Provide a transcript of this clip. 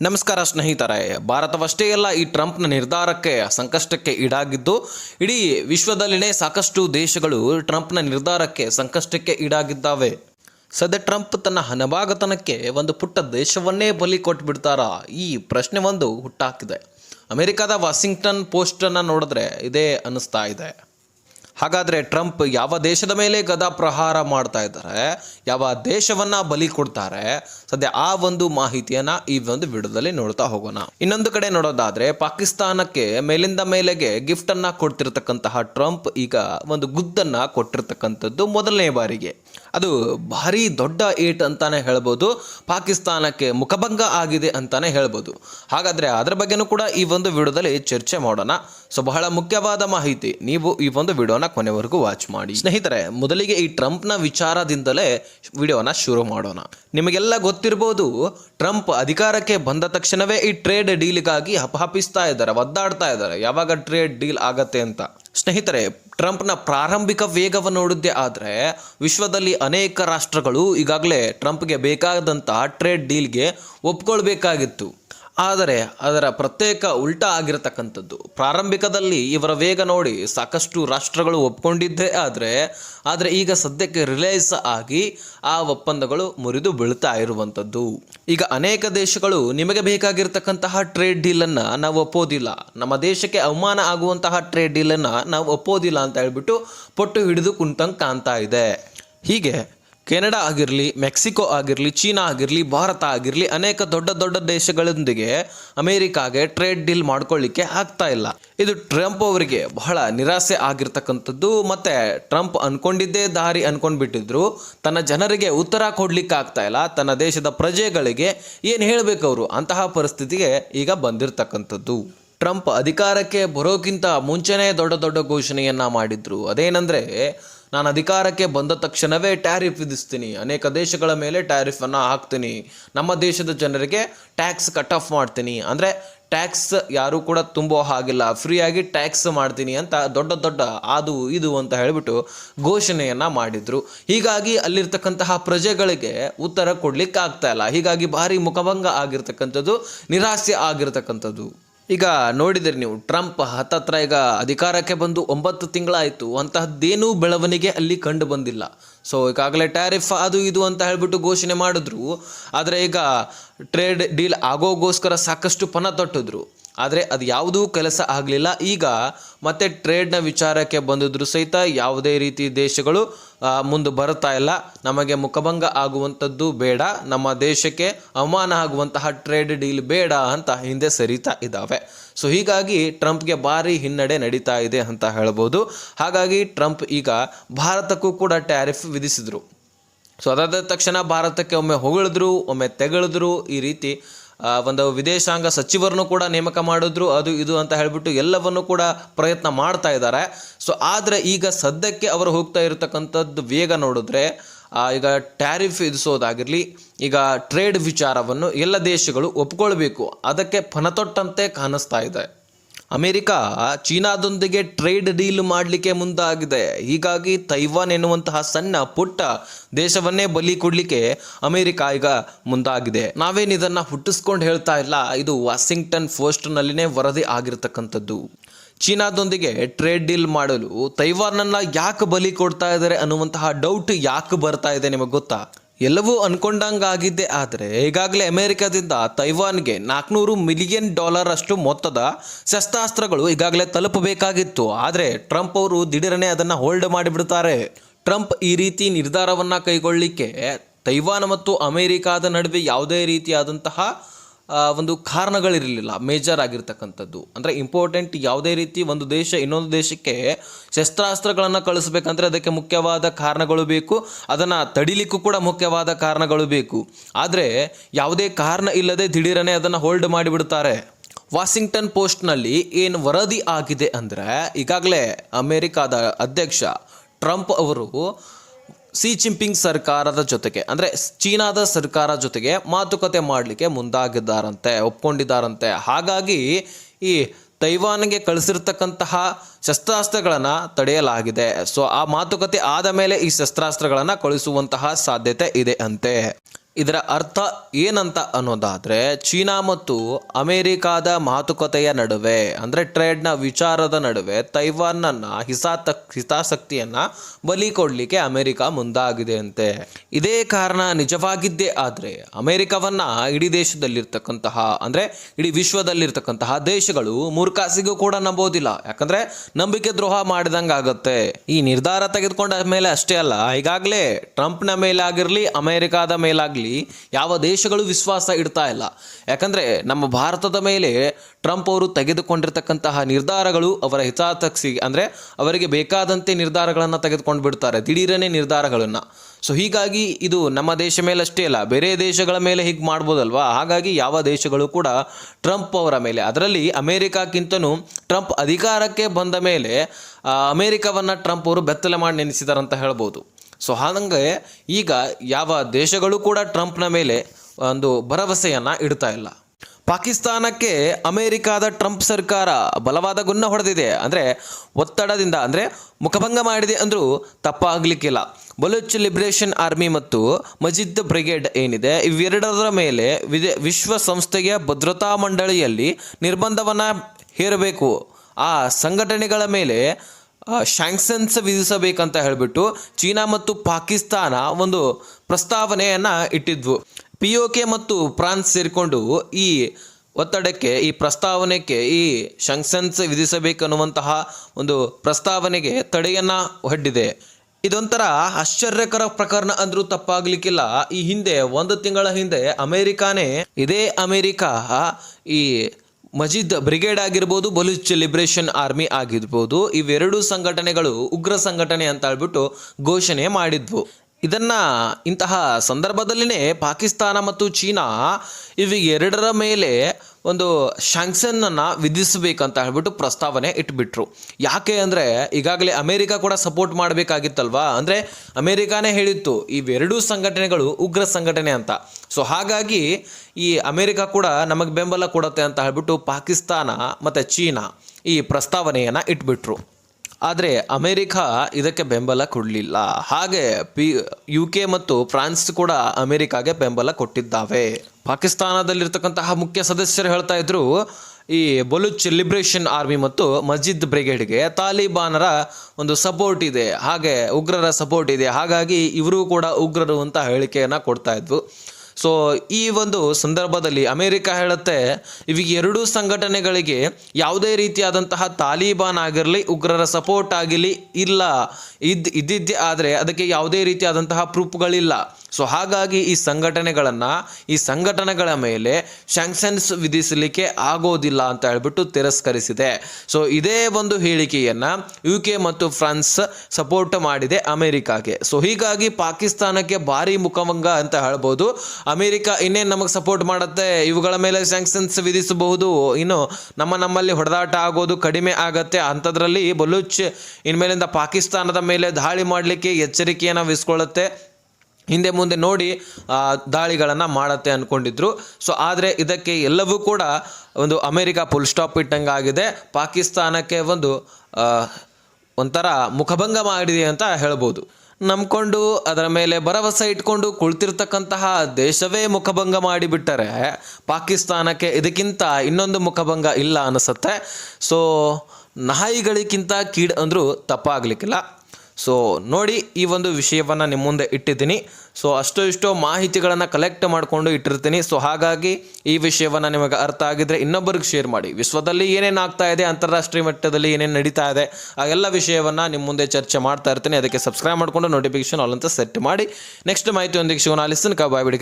ನಮಸ್ಕಾರ ಸ್ನೇಹಿತರೆ, ಭಾರತವಷ್ಟೇ ಅಲ್ಲ, ಈ ಟ್ರಂಪ್ನ ನಿರ್ಧಾರಕ್ಕೆ ಸಂಕಷ್ಟಕ್ಕೆ ಈಡಾಗಿದ್ದು, ಇಡೀ ವಿಶ್ವದಲ್ಲಿನೇ ಸಾಕಷ್ಟು ದೇಶಗಳು ಟ್ರಂಪ್ನ ನಿರ್ಧಾರಕ್ಕೆ ಸಂಕಷ್ಟಕ್ಕೆ ಈಡಾಗಿದ್ದಾವೆ. ಸದ್ಯ ಟ್ರಂಪ್ ತನ್ನ ಹಣಭಾಗತನಕ್ಕೆ ಒಂದು ಪುಟ್ಟ ದೇಶವನ್ನೇ ಬಲಿ ಕೊಟ್ಬಿಡ್ತಾರಾ, ಈ ಪ್ರಶ್ನೆ ಒಂದು ಹುಟ್ಟಾಕಿದೆ. ಅಮೆರಿಕದ ವಾಷಿಂಗ್ಟನ್ ಪೋಸ್ಟನ್ನು ನೋಡಿದ್ರೆ ಇದೇ ಅನ್ನಿಸ್ತಾ ಇದೆ. ಹಾಗಾದರೆ ಟ್ರಂಪ್ ಯಾವ ದೇಶದ ಮೇಲೆ ಗದಾ ಪ್ರಹಾರ ಮಾಡ್ತಾ ಇದ್ದಾರೆ, ಯಾವ ದೇಶವನ್ನ ಬಲಿ ಕೊಡ್ತಾರೆ, ಸದ್ಯ ಆ ಒಂದು ಮಾಹಿತಿಯನ್ನ ಈ ಒಂದು ವಿಡಿಯೋದಲ್ಲಿ ನೋಡ್ತಾ ಹೋಗೋಣ. ಇನ್ನೊಂದು ಕಡೆ ನೋಡೋದಾದ್ರೆ ಪಾಕಿಸ್ತಾನಕ್ಕೆ ಮೇಲಿಂದ ಮೇಲೆಗೆ ಗಿಫ್ಟ್ ಅನ್ನ ಕೊಡ್ತಿರ್ತಕ್ಕಂತಹ ಟ್ರಂಪ್ ಈಗ ಒಂದು ಗುದ್ದನ್ನ ಕೊಟ್ಟಿರ್ತಕ್ಕಂಥದ್ದು ಮೊದಲನೇ ಬಾರಿಗೆ. ಅದು ಭಾರಿ ದೊಡ್ಡ ಏಟ್ ಅಂತಾನೆ ಹೇಳ್ಬೋದು, ಪಾಕಿಸ್ತಾನಕ್ಕೆ ಮುಖಭಂಗ ಆಗಿದೆ ಅಂತಾನೆ ಹೇಳ್ಬೋದು. ಹಾಗಾದ್ರೆ ಅದರ ಬಗ್ಗೆನೂ ಕೂಡ ಈ ಒಂದು ವಿಡಿಯೋದಲ್ಲಿ ಚರ್ಚೆ ಮಾಡೋಣ. ಸೊ ಬಹಳ ಮುಖ್ಯವಾದ ಮಾಹಿತಿ, ನೀವು ಈ ಒಂದು ವಿಡಿಯೋನ ಕೊನೆವರೆಗೂ ವಾಚ್ ಮಾಡಿ. ಸ್ನೇಹಿತರೆ, ಮೊದಲಿಗೆ ಈ ಟ್ರಂಪ್ನ ವಿಚಾರದಿಂದಲೇ ವಿಡಿಯೋನ ಶುರು ಮಾಡೋಣ. ನಿಮಗೆಲ್ಲ ಗೊತ್ತಿರ್ಬೋದು ಟ್ರಂಪ್ ಅಧಿಕಾರಕ್ಕೆ ಬಂದ ತಕ್ಷಣವೇ ಈ ಟ್ರೇಡ್ ಡೀಲ್ಗಾಗಿ ಹಪಹಪಿಸ್ತಾ ಇದ್ದಾರೆ, ಒದ್ದಾಡ್ತಾ ಇದ್ದಾರೆ. ಯಾವಾಗ ಟ್ರೇಡ್ ಡೀಲ್ ಆಗತ್ತೆ ಅಂತ? ಸ್ನೇಹಿತರೆ ಟ್ರಂಪ್ನ ಪ್ರಾರಂಭಿಕ ವೇಗವ ನೋಡಿದ್ದೆ ಆದರೆ, ವಿಶ್ವದಲ್ಲಿ ಅನೇಕ ರಾಷ್ಟ್ರಗಳು ಈಗಾಗಲೇ ಟ್ರಂಪ್ಗೆ ಬೇಕಾದಂತಹ ಟ್ರೇಡ್ ಡೀಲ್ಗೆ ಒಪ್ಕೊಳ್ಬೇಕಾಗಿತ್ತು. ಆದರೆ ಅದರ ಪ್ರತ್ಯೇಕ ಉಲ್ಟಾ ಆಗಿರತಕ್ಕಂಥದ್ದು. ಪ್ರಾರಂಭಿಕದಲ್ಲಿ ಇವರ ವೇಗ ನೋಡಿ ಸಾಕಷ್ಟು ರಾಷ್ಟ್ರಗಳು ಒಪ್ಕೊಂಡಿದ್ದೇ ಆದರೆ ಆದರೆ ಈಗ ಸದ್ಯಕ್ಕೆ ರಿಲೈಸ್ ಆಗಿ ಆ ಒಪ್ಪಂದಗಳು ಮುರಿದು ಬೀಳ್ತಾ ಇರುವಂಥದ್ದು. ಈಗ ಅನೇಕ ದೇಶಗಳು ನಿಮಗೆ ಬೇಕಾಗಿರ್ತಕ್ಕಂತಹ ಟ್ರೇಡ್ ಡೀಲನ್ನು ನಾವು ಒಪ್ಪೋದಿಲ್ಲ. ನಮ್ಮ ದೇಶಕ್ಕೆ ಅವಮಾನ ಆಗುವಂತಹ ಟ್ರೇಡ್ ಡೀಲನ್ನು ನಾವು ಒಪ್ಪೋದಿಲ್ಲ ಅಂತ ಹೇಳ್ಬಿಟ್ಟು ಪೊಟ್ಟು ಹಿಡಿದು ಕುಂತಂಗೆ ಕಾಣ್ತಾ ಇದೆ. ಹೀಗೆ ಕೆನಡಾ ಆಗಿರಲಿ, ಮೆಕ್ಸಿಕೋ ಆಗಿರಲಿ, ಚೀನಾ ಆಗಿರಲಿ, ಭಾರತ ಆಗಿರಲಿ ಅನೇಕ ದೊಡ್ಡ ದೊಡ್ಡ ದೇಶಗಳೊಂದಿಗೆ ಅಮೇರಿಕಾಗೆ ಟ್ರೇಡ್ ಡೀಲ್ ಮಾಡ್ಕೊಳ್ಳಿಕ್ಕೆ ಆಗ್ತಾ ಇಲ್ಲ. ಇದು ಟ್ರಂಪ್ ಅವರಿಗೆ ಬಹಳ ನಿರಾಸೆ ಆಗಿರ್ತಕ್ಕಂಥದ್ದು. ಮತ್ತೆ ಟ್ರಂಪ್ ಅನ್ಕೊಂಡಿದ್ದೇ ದಾರಿ ಅನ್ಕೊಂಡ್ಬಿಟ್ಟಿದ್ರು. ತನ್ನ ಜನರಿಗೆ ಉತ್ತರ ಕೊಡ್ಲಿಕ್ಕೆ ಆಗ್ತಾ ಇಲ್ಲ. ತನ್ನ ದೇಶದ ಪ್ರಜೆಗಳಿಗೆ ಏನು ಹೇಳಬೇಕು ಅವರು? ಅಂತಹ ಪರಿಸ್ಥಿತಿಗೆ ಈಗ ಬಂದಿರತಕ್ಕಂಥದ್ದು. ಟ್ರಂಪ್ ಅಧಿಕಾರಕ್ಕೆ ಬರೋಕ್ಕಿಂತ ಮುಂಚೆನೇ ದೊಡ್ಡ ದೊಡ್ಡ ಘೋಷಣೆಯನ್ನ ಮಾಡಿದ್ರು. ಅದೇನೆಂದ್ರೆ ನಾನು ಅಧಿಕಾರಕ್ಕೆ ಬಂದ ತಕ್ಷಣವೇ ಟ್ಯಾರಿಫ್ ವಿಧಿಸ್ತೀನಿ. ಅನೇಕ ದೇಶಗಳ ಮೇಲೆ ಟ್ಯಾರಿಫನ್ನು ಹಾಕ್ತೀನಿ. ನಮ್ಮ ದೇಶದ ಜನರಿಗೆ ಟ್ಯಾಕ್ಸ್ ಕಟ್ ಆಫ್ ಮಾಡ್ತೀನಿ. ಅಂದರೆ ಟ್ಯಾಕ್ಸ್ ಯಾರೂ ಕೂಡ ತುಂಬೋ ಹಾಗಿಲ್ಲ. ಫ್ರೀಯಾಗಿ ಟ್ಯಾಕ್ಸ್ ಮಾಡ್ತೀನಿ ಅಂತ ದೊಡ್ಡ ದೊಡ್ಡ ಅದು ಇದು ಅಂತ ಹೇಳಿಬಿಟ್ಟು ಘೋಷಣೆಯನ್ನು ಮಾಡಿದರು. ಹೀಗಾಗಿ ಅಲ್ಲಿರ್ತಕ್ಕಂತಹ ಪ್ರಜೆಗಳಿಗೆ ಉತ್ತರ ಕೊಡಲಿಕ್ಕೆ ಆಗ್ತಾ ಇಲ್ಲ. ಹೀಗಾಗಿ ಭಾರಿ ಮುಖಭಂಗ ಆಗಿರ್ತಕ್ಕಂಥದ್ದು, ನಿರಾಸೆ ಆಗಿರ್ತಕ್ಕಂಥದ್ದು. ಈಗ ನೋಡಿದಿರಿ ನೀವು, ಟ್ರಂಪ್ ಹತ್ತತ್ರ ಈಗ ಅಧಿಕಾರಕ್ಕೆ ಬಂದು ಒಂಬತ್ತು ತಿಂಗಳಾಯಿತು, ಅಂತಹದ್ದೇನೂ ಬೆಳವಣಿಗೆ ಅಲ್ಲಿ ಕಂಡು ಬಂದಿಲ್ಲ. ಸೊ ಈಗಾಗಲೇ ಟ್ಯಾರಿಫ್ ಅದು ಇದು ಅಂತ ಹೇಳಿಬಿಟ್ಟು ಘೋಷಣೆ ಮಾಡಿದ್ರು, ಆದರೆ ಈಗ ಟ್ರೇಡ್ ಡೀಲ್ ಆಗೋಗೋಸ್ಕರ ಸಾಕಷ್ಟು ಪಣ ತೊಟ್ಟಿದ್ರು. ಆದರೆ ಅದು ಯಾವುದೂ ಕೆಲಸ ಆಗಲಿಲ್ಲ. ಈಗ ಮತ್ತೆ ಟ್ರೇಡ್ನ ವಿಚಾರಕ್ಕೆ ಬಂದಿದ್ರು ಸಹಿತ ಯಾವುದೇ ರೀತಿ ದೇಶಗಳು ಮುಂದೆ ಬರ್ತಾ ಇಲ್ಲ. ನಮಗೆ ಮುಖಭಂಗ ಆಗುವಂಥದ್ದು ಬೇಡ. ನಮ್ಮ ದೇಶಕ್ಕೆ ಅವಮಾನ ಆಗುವಂತಹ ಟ್ರೇಡ್ ಡೀಲ್ ಬೇಡ ಅಂತ ಹಿಂದೆ ಸರಿತಾ ಇದ್ದಾವೆ ಸೊ ಹೀಗಾಗಿ ಟ್ರಂಪ್ಗೆ ಭಾರಿ ಹಿನ್ನಡೆ ನಡೀತಾ ಇದೆ ಅಂತ ಹೇಳ್ಬೋದು. ಹಾಗಾಗಿ ಟ್ರಂಪ್ ಈಗ ಭಾರತಕ್ಕೂ ಕೂಡ ಟ್ಯಾರಿಫ್ ವಿಧಿಸಿದ್ರು. ಸೊ ಅದಾದ ತಕ್ಷಣ ಭಾರತಕ್ಕೆ ಒಮ್ಮೆ ಹೊಗಳಿದ್ರು, ಒಮ್ಮೆ ತೆಗಳಿದ್ರು. ಈ ರೀತಿ ಒಂದು ವಿದೇಶಾಂಗ ಸಚಿವರನ್ನು ಕೂಡ ನೇಮಕ ಮಾಡಿದ್ರು. ಅದು ಇದು ಅಂತ ಹೇಳಿಬಿಟ್ಟು ಎಲ್ಲವನ್ನು ಕೂಡ ಪ್ರಯತ್ನ ಮಾಡ್ತಾ ಇದ್ದಾರೆ. ಸೊ ಆದರೆ ಈಗ ಸದ್ಯಕ್ಕೆ ಅವರು ಹೋಗ್ತಾ ಇರತಕ್ಕಂಥದ್ದು ವೇಗ ನೋಡಿದ್ರೆ ಈಗ ಟ್ಯಾರಿಫ್ ವಿಧಿಸೋದಾಗಿರಲಿ ಈಗ ಟ್ರೇಡ್ ವಿಚಾರವನ್ನು ಎಲ್ಲ ದೇಶಗಳು ಒಪ್ಕೊಳ್ಬೇಕು. ಅದಕ್ಕೆ ಪನತೊಟ್ಟಂತೆ ಕಾಣಿಸ್ತಾ ಇದೆ. ಅಮೆರಿಕ ಚೀನಾದೊಂದಿಗೆ ಟ್ರೇಡ್ ಡೀಲ್ ಮಾಡಲಿಕ್ಕೆ ಮುಂದಾಗಿದೆ. ಹೀಗಾಗಿ ತೈವಾನ್ ಎನ್ನುವಂತಹ ಸಣ್ಣ ಪುಟ್ಟ ದೇಶವನ್ನೇ ಬಲಿ ಕೊಡಲಿಕ್ಕೆ ಅಮೆರಿಕ ಈಗ ಮುಂದಾಗಿದೆ. ನಾವೇನು ಇದನ್ನ ಹುಟ್ಟಿಸ್ಕೊಂಡು ಹೇಳ್ತಾ ಇಲ್ಲ. ಇದು ವಾಷಿಂಗ್ಟನ್ ಪೋಸ್ಟ್ನಲ್ಲಿನೇ ವರದಿ ಆಗಿರತಕ್ಕಂಥದ್ದು. ಚೀನಾದೊಂದಿಗೆ ಟ್ರೇಡ್ ಡೀಲ್ ಮಾಡಲು ತೈವಾನನ್ನು ಯಾಕೆ ಬಲಿ ಕೊಡ್ತಾ ಇದ್ದಾರೆ ಅನ್ನುವಂತಹ ಡೌಟ್ ಯಾಕೆ ಬರ್ತಾ ಇದೆ ನಿಮಗೆ ಗೊತ್ತಾ? ಎಲ್ಲವೂ ಅನ್ಕೊಂಡಂಗಾಗಿದ್ದೆ ಆದರೆ ಈಗಾಗಲೇ ಅಮೆರಿಕದಿಂದ ತೈವಾನ್ಗೆ ನಾಲ್ಕುನೂರು ಮಿಲಿಯನ್ ಡಾಲರ್ ಅಷ್ಟು ಮೊತ್ತದ ಶಸ್ತ್ರಾಸ್ತ್ರಗಳು ಈಗಾಗಲೇ ತಲುಪಬೇಕಾಗಿತ್ತು. ಆದರೆ ಟ್ರಂಪ್ ಅವರು ದಿಢೀರನೆ ಅದನ್ನು ಹೋಲ್ಡ್ ಮಾಡಿಬಿಡ್ತಾರೆ. ಟ್ರಂಪ್ ಈ ರೀತಿ ನಿರ್ಧಾರವನ್ನು ಕೈಗೊಳ್ಳಿಕ್ಕೆ ತೈವಾನ್ ಮತ್ತು ಅಮೆರಿಕಾದ ನಡುವೆ ಯಾವುದೇ ರೀತಿಯಾದಂತಹ ಒಂದು ಕಾರಣಗಳಿರಲಿಲ್ಲ ಮೇಜರ್ ಆಗಿರ್ತಕ್ಕಂಥದ್ದು. ಅಂದರೆ ಇಂಪಾರ್ಟೆಂಟ್ ಯಾವುದೇ ರೀತಿ ಒಂದು ದೇಶ ಇನ್ನೊಂದು ದೇಶಕ್ಕೆ ಶಸ್ತ್ರಾಸ್ತ್ರಗಳನ್ನು ಕಳಿಸ್ಬೇಕಂದ್ರೆ ಅದಕ್ಕೆ ಮುಖ್ಯವಾದ ಕಾರಣಗಳು ಬೇಕು, ಅದನ್ನು ತಡಿಲಿಕ್ಕೂ ಕೂಡ ಮುಖ್ಯವಾದ ಕಾರಣಗಳು ಬೇಕು. ಆದರೆ ಯಾವುದೇ ಕಾರಣ ಇಲ್ಲದೆ ದಿಢೀರನೆ ಅದನ್ನು ಹೋಲ್ಡ್ ಮಾಡಿಬಿಡ್ತಾರೆ ವಾಷಿಂಗ್ಟನ್ ಪೋಸ್ಟ್ನಲ್ಲಿ ಏನು ವರದಿ ಆಗಿದೆ ಅಂದರೆ ಈಗಾಗಲೇ ಅಮೇರಿಕಾದ ಅಧ್ಯಕ್ಷ ಟ್ರಂಪ್ ಅವರು ಸಿ ಚಿಂಪಿಂಗ್ ಸರ್ಕಾರದ ಜೊತೆಗೆ, ಅಂದರೆ ಚೀನಾದ ಸರ್ಕಾರ ಜೊತೆಗೆ ಮಾತುಕತೆ ಮಾಡಲಿಕ್ಕೆ ಮುಂದಾಗಿದ್ದಾರಂತೆ, ಒಪ್ಕೊಂಡಿದ್ದಾರಂತೆ. ಹಾಗಾಗಿ ಈ ತೈವಾನ್ಗೆ ಕಳಿಸಿರ್ತಕ್ಕಂತಹ ಶಸ್ತ್ರಾಸ್ತ್ರಗಳನ್ನು ತಡೆಯಲಾಗಿದೆ. ಸೊ ಆ ಮಾತುಕತೆ ಆದ ಮೇಲೆ ಈ ಶಸ್ತ್ರಾಸ್ತ್ರಗಳನ್ನು ಕಳಿಸುವಂತಹ ಸಾಧ್ಯತೆ ಇದೆ ಅಂತೆ. ಇದರ ಅರ್ಥ ಏನಂತ ಅನ್ನೋದಾದರೆ, ಚೀನಾ ಮತ್ತು ಅಮೆರಿಕಾದ ಮಾತುಕತೆಯ ನಡುವೆ, ಅಂದರೆ ಟ್ರೇಡ್ನ ವಿಚಾರದ ನಡುವೆ ತೈವಾನ್ನನ್ನ ಹಿಸಾತ, ಹಿತಾಸಕ್ತಿಯನ್ನು ಬಲಿ ಕೊಡಲಿಕ್ಕೆ ಅಮೆರಿಕ ಮುಂದಾಗಿದೆ ಅಂತೆ ಇದೇ ಕಾರಣ ನಿಜವಾಗಿದ್ದೇ ಆದರೆ, ಅಮೆರಿಕವನ್ನ ಇಡೀ ದೇಶದಲ್ಲಿರ್ತಕ್ಕಂತಹ, ಅಂದರೆ ಇಡೀ ವಿಶ್ವದಲ್ಲಿರ್ತಕ್ಕಂತಹ ದೇಶಗಳು ಮೂರ್ಖಾಸಿಗೂ ಕೂಡ ನಂಬೋದಿಲ್ಲ. ಯಾಕಂದರೆ ನಂಬಿಕೆ ದ್ರೋಹ ಮಾಡಿದಂಗೆ ಆಗುತ್ತೆ ಈ ನಿರ್ಧಾರ ತೆಗೆದುಕೊಂಡ ಮೇಲೆ ಅಷ್ಟೇ ಅಲ್ಲ, ಈಗಾಗಲೇ ಟ್ರಂಪ್ನ ಮೇಲಾಗಿರಲಿ, ಅಮೆರಿಕಾದ ಮೇಲಾಗ್ಲಿ ಯಾವ ದೇಶಗಳು ವಿಶ್ವಾಸ ಇಡ್ತಾ ಇಲ್ಲ. ಯಾಕಂದರೆ ನಮ್ಮ ಭಾರತದ ಮೇಲೆ ಟ್ರಂಪ್ ಅವರು ತೆಗೆದುಕೊಂಡಿರ್ತಕ್ಕಂತಹ ನಿರ್ಧಾರಗಳು ಅವರ ಹಿತಾಸಕ್ತಿ, ಅಂದರೆ ಅವರಿಗೆ ಬೇಕಾದಂತೆ ನಿರ್ಧಾರಗಳನ್ನು ತೆಗೆದುಕೊಂಡು ಬಿಡ್ತಾರೆ, ದಿಢೀರನೇ ನಿರ್ಧಾರಗಳನ್ನು. ಸೊ ಹೀಗಾಗಿ ಇದು ನಮ್ಮ ದೇಶ ಮೇಲಷ್ಟೇ ಅಲ್ಲ, ಬೇರೆ ದೇಶಗಳ ಮೇಲೆ ಹೀಗೆ ಮಾಡ್ಬೋದಲ್ವಾ? ಹಾಗಾಗಿ ಯಾವ ದೇಶಗಳು ಕೂಡ ಟ್ರಂಪ್ ಅವರ ಮೇಲೆ, ಅದರಲ್ಲಿ ಅಮೇರಿಕಾಕ್ಕಿಂತನೂ ಟ್ರಂಪ್ ಅಧಿಕಾರಕ್ಕೆ ಬಂದ ಮೇಲೆ ಅಮೇರಿಕಾವನ್ನು ಟ್ರಂಪ್ ಅವರು ಬೆತ್ತಲೆ ಮಾಡಿ ನೆನೆಸಿದಾರಂತ ಹೇಳ್ಬೋದು. ಸೊ ಹಾಗೆ ಈಗ ಯಾವ ದೇಶಗಳು ಕೂಡ ಟ್ರಂಪ್ನ ಮೇಲೆ ಒಂದು ಭರವಸೆಯನ್ನು ಇಡ್ತಾ ಇಲ್ಲ. ಪಾಕಿಸ್ತಾನಕ್ಕೆ ಅಮೆರಿಕಾದ ಟ್ರಂಪ್ ಸರ್ಕಾರ ಬಲವಾದ ಗುನ್ನ ಹೊಡೆದಿದೆ. ಅಂದರೆ ಒತ್ತಡದಿಂದ, ಅಂದರೆ ಮುಖಭಂಗ ಮಾಡಿದೆ ಅಂದರೂ ತಪ್ಪಾಗಲಿಕ್ಕಿಲ್ಲ. ಬಲೂಚ್ ಲಿಬ್ರೇಷನ್ ಆರ್ಮಿ ಮತ್ತು ಮಜಿದ್ ಬ್ರಿಗೇಡ್ ಏನಿದೆ, ಇವೆರಡರ ಮೇಲೆ ವಿಶ್ವ ವಿಶ್ವಸಂಸ್ಥೆಯ ಭದ್ರತಾ ಮಂಡಳಿಯಲ್ಲಿ ನಿರ್ಬಂಧವನ್ನು ಹೇರಬೇಕು. ಆ ಸಂಘಟನೆಗಳ ಮೇಲೆ ಶಾಂಕ್ಷನ್ಸ್ ವಿಧಿಸಬೇಕಂತ ಹೇಳಿಬಿಟ್ಟು ಚೀನಾ ಮತ್ತು ಪಾಕಿಸ್ತಾನ ಒಂದು ಪ್ರಸ್ತಾವನೆಯನ್ನು ಇಟ್ಟಿದ್ವು. ಪಿ ಒ ಕೆ ಮತ್ತು ಫ್ರಾನ್ಸ್ ಸೇರಿಕೊಂಡು ಈ ಒತ್ತಡಕ್ಕೆ, ಈ ಪ್ರಸ್ತಾವನೆಗೆ, ಈ ಶಾಂಕ್ಷನ್ಸ್ ವಿಧಿಸಬೇಕನ್ನುವಂತಹ ಒಂದು ಪ್ರಸ್ತಾವನೆಗೆ ತಡೆಯನ್ನು ಒಡ್ಡಿದೆ. ಇದೊಂಥರ ಆಶ್ಚರ್ಯಕರ ಪ್ರಕರಣ ಅಂದ್ರೂ ತಪ್ಪಾಗ್ಲಿಕ್ಕಿಲ್ಲ. ಈ ಹಿಂದೆ, ಒಂದು ತಿಂಗಳ ಹಿಂದೆ ಅಮೆರಿಕಾನೇ, ಇದೇ ಅಮೆರಿಕ ಈ ಮಜಿದ್ ಬ್ರಿಗೇಡ್ ಆಗಿರ್ಬೋದು ಬಲೂಚ್ ಲಿಬ್ರೇಷನ್ ಆರ್ಮಿ ಆಗಿರ್ಬೋದು, ಇವೆರಡು ಸಂಘಟನೆಗಳು ಉಗ್ರ ಸಂಘಟನೆ ಅಂತ ಹೇಳ್ಬಿಟ್ಟು ಘೋಷಣೆ ಮಾಡಿದ್ವು. ಇದನ್ನ ಇಂತಹ ಸಂದರ್ಭದಲ್ಲಿನೇ ಪಾಕಿಸ್ತಾನ ಮತ್ತು ಚೀನಾ ಇವು ಎರಡರ ಮೇಲೆ ಒಂದು ಶಾಂಕ್ಷನ್ ಅನ್ನ ವಿಧಿಸಬೇಕಂತ ಹೇಳ್ಬಿಟ್ಟು ಪ್ರಸ್ತಾವನೆ ಇಟ್ಬಿಟ್ರು. ಯಾಕೆ ಅಂದ್ರೆ ಈಗಾಗಲೇ ಅಮೆರಿಕ ಕೂಡ ಸಪೋರ್ಟ್ ಮಾಡಬೇಕಾಗಿತ್ತಲ್ವಾ? ಅಂದ್ರೆ ಅಮೆರಿಕಾನೇ ಹೇಳಿತ್ತು ಇವೆರಡೂ ಸಂಘಟನೆಗಳು ಉಗ್ರ ಸಂಘಟನೆ ಅಂತ. ಸೊ ಹಾಗಾಗಿ ಈ ಅಮೆರಿಕ ಕೂಡ ನಮಗೆ ಬೆಂಬಲ ಕೊಡುತ್ತೆ ಅಂತ ಹೇಳ್ಬಿಟ್ಟು ಪಾಕಿಸ್ತಾನ ಮತ್ತು ಚೀನಾ ಈ ಪ್ರಸ್ತಾವನೆಯನ್ನು ಇಟ್ಬಿಟ್ರು. ಆದರೆ ಅಮೆರಿಕ ಇದಕ್ಕೆ ಬೆಂಬಲ ಕೊಡಲಿಲ್ಲ. ಹಾಗೆ ಪಿ ಯು ಕೆ ಮತ್ತು ಫ್ರಾನ್ಸ್ ಕೂಡ ಅಮೆರಿಕಾಗೆ ಬೆಂಬಲ ಕೊಟ್ಟಿದ್ದಾವೆ. ಪಾಕಿಸ್ತಾನದಲ್ಲಿರ್ತಕ್ಕಂತಹ ಮುಖ್ಯ ಸದಸ್ಯರು ಹೇಳ್ತಾ ಇದ್ರು, ಈ ಬಲುಚ್ ಲಿಬ್ರೇಷನ್ ಆರ್ಮಿ ಮತ್ತು ಮಸ್ಜಿದ್ ಬ್ರಿಗೇಡ್ಗೆ ತಾಲಿಬಾನರ ಒಂದು ಸಪೋರ್ಟ್ ಇದೆ. ಹಾಗೆ ಉಗ್ರರ ಸಪೋರ್ಟ್ ಇದೆ. ಹಾಗಾಗಿ ಇವರು ಕೂಡ ಉಗ್ರರು ಅಂತ ಹೇಳಿಕೆಯನ್ನು ಕೊಡ್ತಾ ಇದ್ವು. ಸೊ ಈ ಒಂದು ಸಂದರ್ಭದಲ್ಲಿ ಅಮೆರಿಕ ಹೇಳುತ್ತೆ, ಇವಿಗೆ ಎರಡೂ ಸಂಘಟನೆಗಳಿಗೆ ಯಾವುದೇ ರೀತಿಯಾದಂತಹ ತಾಲಿಬಾನ್ ಆಗಿರಲಿ, ಉಗ್ರರ ಸಪೋರ್ಟ್ ಆಗಿರಲಿ ಇಲ್ಲ. ಇದ್, ಇದ್ದಿದ್ದೆ ಆದರೆ ಅದಕ್ಕೆ ಯಾವುದೇ ರೀತಿಯಾದಂತಹ ಪ್ರೂಫ್ಗಳಿಲ್ಲ. ಸೊ ಹಾಗಾಗಿ ಈ ಸಂಘಟನೆಗಳನ್ನು, ಈ ಸಂಘಟನೆಗಳ ಮೇಲೆ ಶಾಂಕ್ಷನ್ಸ್ ವಿಧಿಸಲಿಕ್ಕೆ ಆಗೋದಿಲ್ಲ ಅಂತ ಹೇಳ್ಬಿಟ್ಟು ತಿರಸ್ಕರಿಸಿದೆ. ಸೊ ಇದೇ ಒಂದು ಹೇಳಿಕೆಯನ್ನು ಯು ಕೆ ಮತ್ತು ಫ್ರಾನ್ಸ್ ಸಪೋರ್ಟ್ ಮಾಡಿದೆ ಅಮೆರಿಕಾಗೆ. ಸೊ ಹೀಗಾಗಿ ಪಾಕಿಸ್ತಾನಕ್ಕೆ ಭಾರಿ ಮುಖಭಂಗ ಅಂತ ಹೇಳ್ಬೋದು. ಅಮೆರಿಕ ಇನ್ನೇನು ನಮಗೆ ಸಪೋರ್ಟ್ ಮಾಡುತ್ತೆ? ಇವುಗಳ ಮೇಲೆ ಸ್ಯಾಂಕ್ಷನ್ಸ್ ವಿಧಿಸಬಹುದು? ಇನ್ನು ನಮ್ಮ ನಮ್ಮಲ್ಲಿ ಹೊಡೆದಾಟ ಆಗೋದು ಕಡಿಮೆ ಆಗತ್ತೆ. ಅಂಥದ್ರಲ್ಲಿ ಬಲೂಚ್ ಇನ್ಮೇಲಿಂದ ಪಾಕಿಸ್ತಾನದ ಮೇಲೆ ದಾಳಿ ಮಾಡಲಿಕ್ಕೆ ಎಚ್ಚರಿಕೆಯನ್ನು ವಹಿಸ್ಕೊಳ್ಳುತ್ತೆ. ಹಿಂದೆ ಮುಂದೆ ನೋಡಿ ದಾಳಿಗಳನ್ನು ಮಾಡತ್ತೆ ಅಂದ್ಕೊಂಡಿದ್ರು ಸೊ ಆದರೆ ಇದಕ್ಕೆ ಎಲ್ಲವೂ ಕೂಡ ಒಂದು ಅಮೆರಿಕ ಫುಲ್ ಸ್ಟಾಪ್ ಇಟ್ಟಂಗೆ ಆಗಿದೆ ಪಾಕಿಸ್ತಾನಕ್ಕೆ ಒಂದು ಒಂಥರ ಮುಖಭಂಗ ಮಾಡಿದೆ ಅಂತ ಹೇಳ್ಬೋದು. ನಂಬ್ಕೊಂಡು ಅದರ ಮೇಲೆ ಭರವಸೆ ಇಟ್ಕೊಂಡು ಕುಳಿತಿರ್ತಕ್ಕಂತಹ ದೇಶವೇ ಮುಖಭಂಗ ಮಾಡಿಬಿಟ್ಟರೆ ಪಾಕಿಸ್ತಾನಕ್ಕೆ ಇದಕ್ಕಿಂತ ಇನ್ನೊಂದು ಮುಖಭಂಗ ಇಲ್ಲ ಅನಿಸುತ್ತೆ. ಸೊ ನಾಯಿಗಳಿಗಿಂತ ಕೀಡ್ ಅಂದರೂ ತಪ್ಪಾಗಲಿಕ್ಕಿಲ್ಲ. ಸೊ ನೋಡಿ ಈ ಒಂದು ವಿಷಯವನ್ನು ನಿಮ್ಮ ಮುಂದೆ ಇಟ್ಟಿದ್ದೀನಿ. ಸೊ ಅಷ್ಟೋ ಇಷ್ಟೋ ಮಾಹಿತಿಗಳನ್ನು ಕಲೆಕ್ಟ್ ಮಾಡಿಕೊಂಡು ಇಟ್ಟಿರ್ತೀನಿ. ಸೊ ಹಾಗಾಗಿ ಈ ವಿಷಯವನ್ನು ನಿಮಗೆ ಅರ್ಥ ಆಗಿದ್ರೆ ಇನ್ನೊಬ್ಬರಿಗೆ ಶೇರ್ ಮಾಡಿ. ವಿಶ್ವದಲ್ಲಿ ಏನೇನು ಆಗ್ತಾ ಇದೆ, ಅಂತಾರಾಷ್ಟ್ರೀಯ ಮಟ್ಟದಲ್ಲಿ ಏನೇನು ನಡೀತಾ ಇದೆ, ಆ ಎಲ್ಲ ವಿಷಯವನ್ನು ನಿಮ್ಮ ಮುಂದೆ ಚರ್ಚೆ ಮಾಡ್ತಾ ಇರ್ತೀನಿ. ಅದಕ್ಕೆ ಸಬ್ಸ್ಕ್ರೈಬ್ ಮಾಡಿಕೊಂಡು ನೋಟಿಫಿಕೇಶನ್ ಆಲ್ ಅಂತ ಸೆಟ್ ಮಾಡಿ. ನೆಕ್ಸ್ಟ್ ಮಾಹಿತಿಯೊಂದಿಗೆ ಶಿವನ ಲಿಸನ್ ಕಬಾಯ್ ಬಿಡಿ